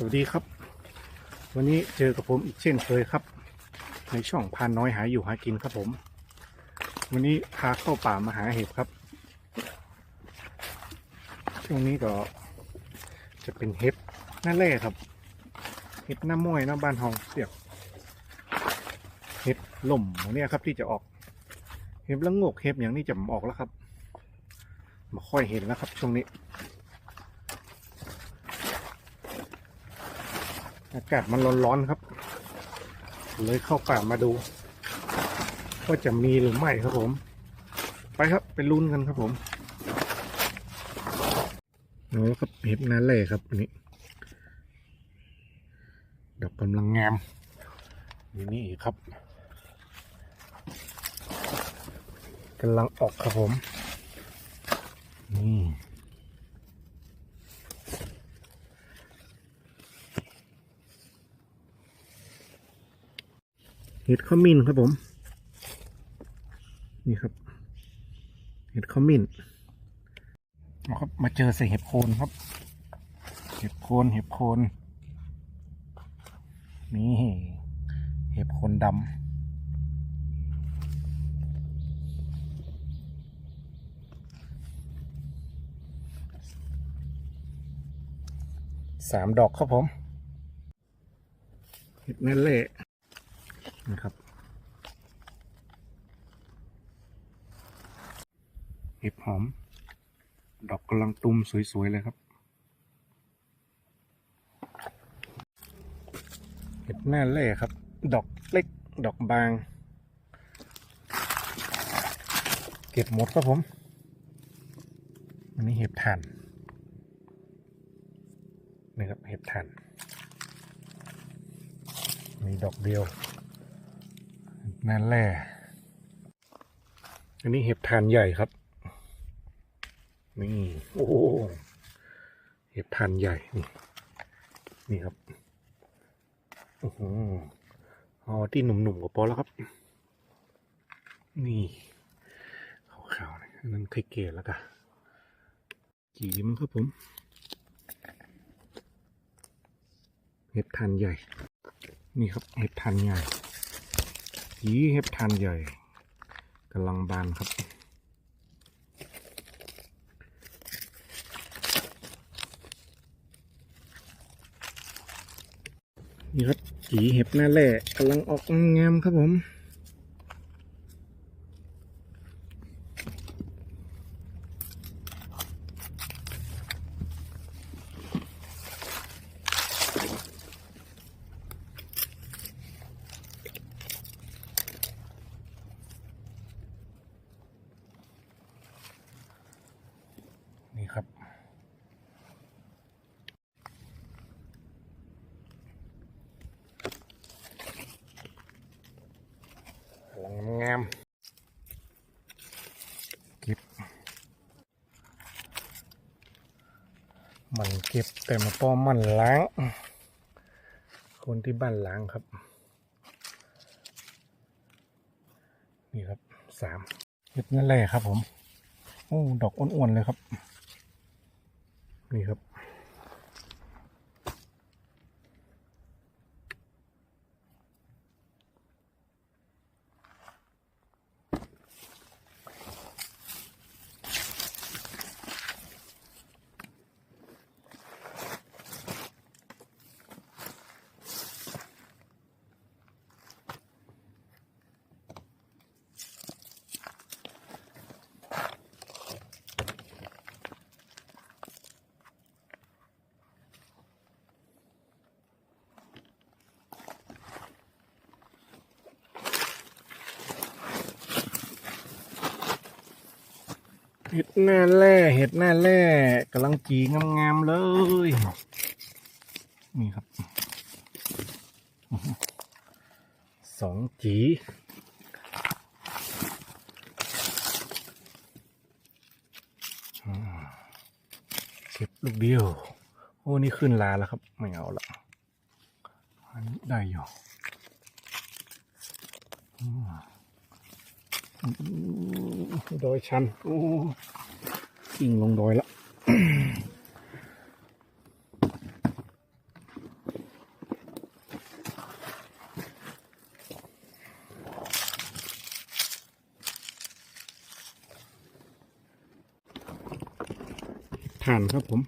สวัสดีครับ วันนี้เจอกับผมอีกเช่นเคยครับ ในช่องพานน้อยหาอยู่หากินครับผม วันนี้พาเข้าป่ามาหาเห็บครับช่วงนี้ก็จะเป็นเห็ดหน้าแร่ครับ เห็ดหน้าม้อยหน้าบ้านเฮาเสียบเห็ดล่มเนี้ยครับที่จะออก เห็บละงกเห็บอย่างนี้จะออกแล้วครับมาค่อยเห็นแล้วครับ ช่วงนี้ อากาศมันร้อนๆครับ เลยเข้าป่ามาดูว่าจะมีหรือไม่ครับผม ไปครับไปลุ้นกันครับผมเอาละครับเห็บน่าเล่ครับอันนี้ดอกกำลังงามอยู่นี่อีกครับกำลังออกครับผมนี่ เห็ดขมิ้นครับผม นี่ครับ เห็ดขมิ้นเอาครับมาเจอใส่เห็ดโคนครับ เห็ดโคนเห็ดโคนนี่เห็ดโคนดำสามดอกครับผม เห็ดนั่นแหละ นะครับเห็บหอม ดอกกำลังตุมสวย ๆ เลยครับ เห็ดหน้าเล่ครับ ดอกเล็ก ดอกบาง เก็บหมดครับผม อันนี้เห็บถ่านนี่ครับ เห็บถ่าน มีดอกเดียว นั่นแหละ อันนี้เห็บทานใหญ่ครับ นี่ โอ้โหเห็บทานใหญ่ นี่ นี่ครับโอ้โหอ๋อที่หนุ่มๆก็พอแล้วครับ นี่ขาวๆนะอันนั้นไข่เกลแล้วกันจีมันครับผม เห็บทานใหญ่ นี่ครับ เห็บทานใหญ่ สีเห็บทานใหญ่กำลังบานครับ นี่ครับสีเห็บหน้าแร่กำลังออกงามครับผม นี่ครับ กำลังงามเก็บ มันเก็บแต่มาป้อมมันล้าง คนที่บ้านล้างครับ นี่ครับสามเก็บนั่นแหละครับผมโอ้ดอกอ้วนๆเลยครับ นี่ครับ ห็ดหน้าแร่เห็ดหน้าแร่กำลังจีงามๆเลย นี่ครับสองจีเก็บลูกเดียว โอ้นี่ขึ้นลาแล้วครับ ไม่เอาละอันนี้ได้อยู่อ ดอยชันโอ้กิ่งลงดอยแล้วถ่านครับผม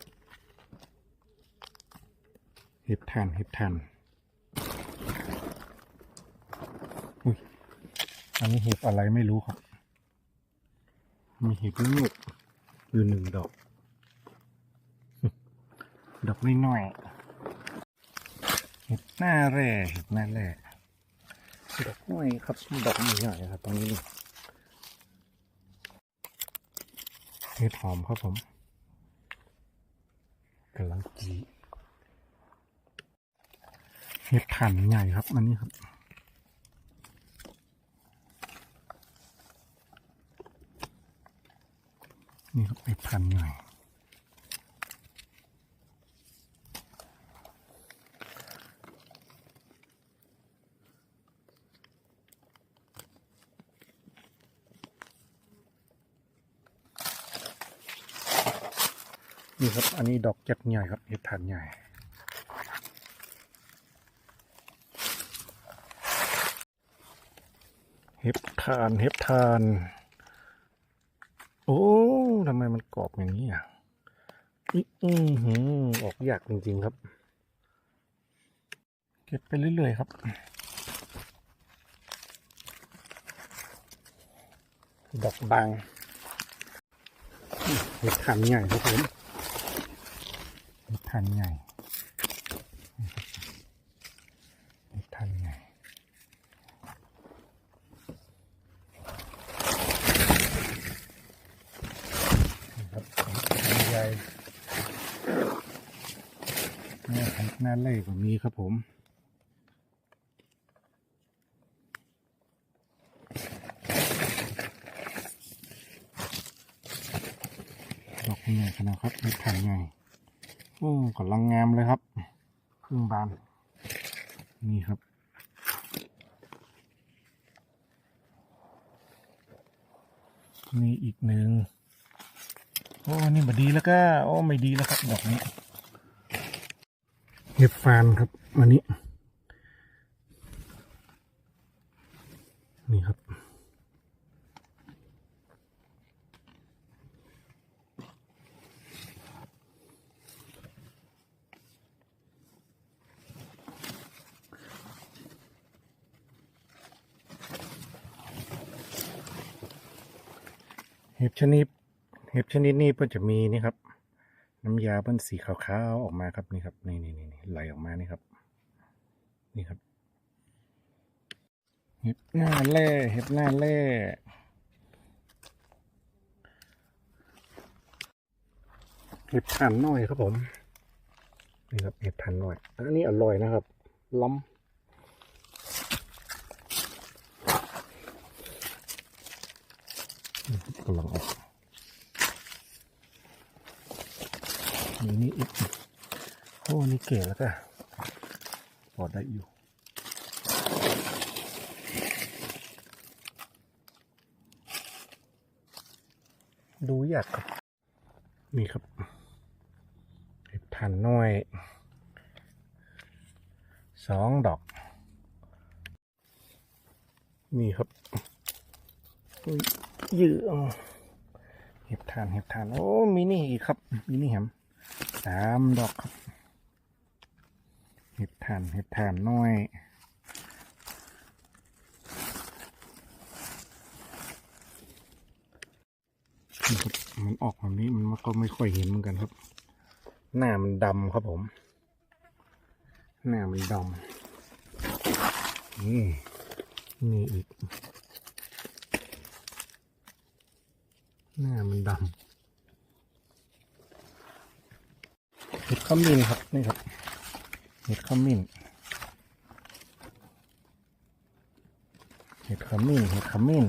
เห็บถ่าน เห็บถ่าน อันนี้เห็ดอะไรไม่รู้ครับ มีเห็ดลูกอยู่หนึ่งดอก ดอกน้อยๆเห็ดหน้าแร่เห็ดหน้าแร่ดอกน้อยครับ ดอกใหญ่ๆครับตรงนี้นี่เห็ดหอมครับผมกำลังจีเห็ดถ่านใหญ่ครับ อันนี้ครับ นี่ครับเห็ดถ่านใหญ่นี่ครับ อันนี้ดอกจัดใหญ่ครับเห็ดถานใหญ่เห็ดถานเห็ดถาน โอ้ ทำไมมันกรอบอย่างนี้อะอิอือหือออกยากจริง ๆ ครับ เก็บไปเรื่อย ๆ ครับดอกบางเห็ดถ่านใหญ่ครับผมเห็ดถ่านใหญ่เห็ดถ่านใหญ่นี่ครับเห็ดถ่านใหญ่แม่พัน หน้าเล่กว่านี้ครับผมดอกใหญ่ขนาดครับเห็ดถ่านใหญ่โอ้กำลังงามเลยครับเพิ่งบาน นี่ครับนี่อีกหนึ่งโอ้นี่มาดีแล้วก็ โอ้ไม่ดีแล้วครับดอกนี้ เห็ดฟานครับอันนี้ นี่ครับ เห็ดชนิด เห็ดชนิดนี้เพิ่นจะมีนี่ครับ น้ำยาเพิ่นสีขาวๆออกมาครับนี่ครับนี่นี่นี่ไหลออกมานี่ครับ นี่ครับ เห็ดหน้าแร่เห็ดหน้าแร่เห็ดถ่านน้อยครับผมนี่ครับเห็ดถ่านน้อยอันนี้อร่อยนะครับ ล้ำกำลังออก นี่นี่อีกโอ้นี่เก๋แล้วก็พอดได้อยู่ดูยากครับ นี่ครับเห็ดทานน้อยสองดอก นี่ครับอุ๊ยยือเห็บทานเห็บทาน โอ้มินี่อีกครับมินี่แฮม สามดอกครับเห็บทานเห็บทานน้อยมันออกแบบนี้มันก็ไม่ค่อยเห็นเหมือนกันครับ หน้ามันดำครับผม หน้ามันดำนี่นี่อีก หน้ามันดำเห็ด ขมิ้นครับนี่ครับเห็ดขมิ้นเห็ดขมิ้นเห็ดขมิ้น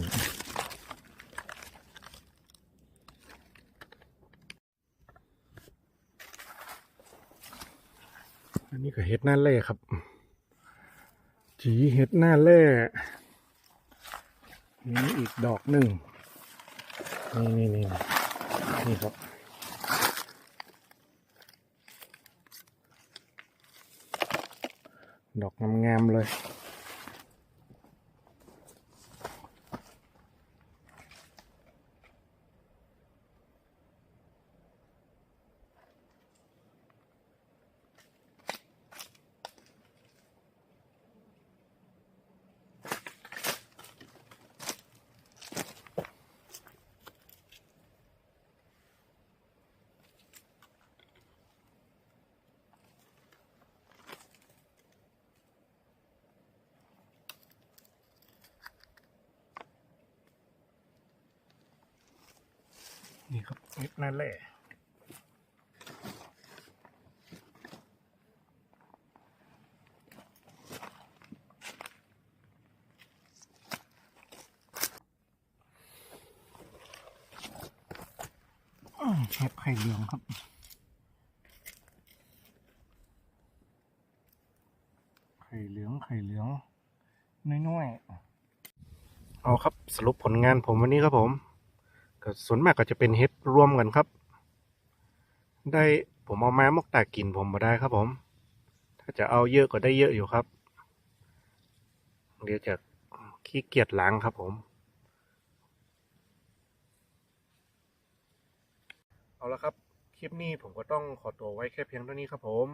อันนี้ก็เห็ดหน้าเล่ครับ จีเห็ดหน้าเล่นี่อีกดอกหนึ่งนี่นี่นี่นี่ครับ ดอกงามๆเลย นิดนั่นแหละอืมเห็บไข่เหลืองครับไข่เหลืองไข่เหลืองน้อยๆเอาครับสรุปผลงานผมวันนี้ครับผม ก็ส่วนมากก็จะเป็นเฮ็ดรวมกันครับ ได้ผมเอามามกตากินผมมาได้ครับผม ถ้าจะเอาเยอะก็ได้เยอะอยู่ครับ เดี๋ยวจะขี้เกียจล้างครับผม เอาละครับ คลิปนี้ผมก็ต้องขอตัวไว้แค่เพียงเท่านี้ครับผม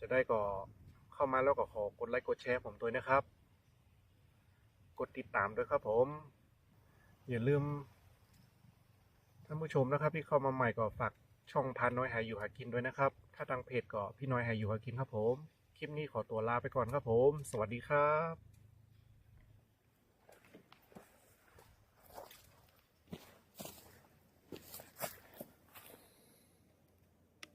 จะได้ก็เข้ามาแล้วก็ขอกดไลค์กดแชร์ผมด้วยนะครับ กดติดตามด้วยครับผม อย่าลืมท่านผู้ชมนะครับที่เข้ามาใหม่ก็ฝากช่องพานน้อยหายอยู่หากินด้วยนะครับ ถ้าทางเพจก็พี่น้อยหายอยู่หากินครับผม คลิปนี้ขอตัวลาไปก่อนครับผม สวัสดีครับ